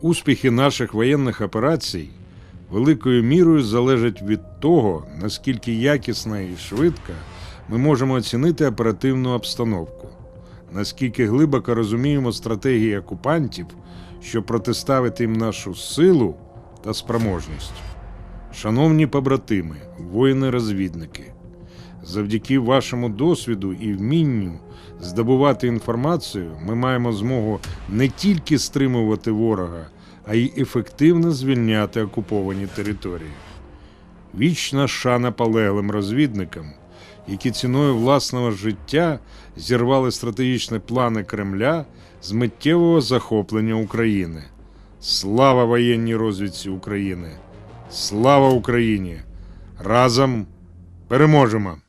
Успіхи наших воєнних операцій великою мірою залежать від того, наскільки якісна і швидко ми можемо оцінити оперативну обстановку, наскільки глибоко розуміємо стратегії окупантів, щоб протиставити їм нашу силу та спроможність. Шановні побратими, воїни-розвідники, завдяки вашому досвіду і вмінню здобувати інформацію, ми маємо змогу не тільки стримувати ворога, а й ефективно звільняти окуповані території. Вічна шана полеглим розвідникам, які ціною власного життя зірвали стратегічні плани Кремля з миттєвого захоплення України. Слава воєнній розвідці України! Слава Україні! Разом переможемо!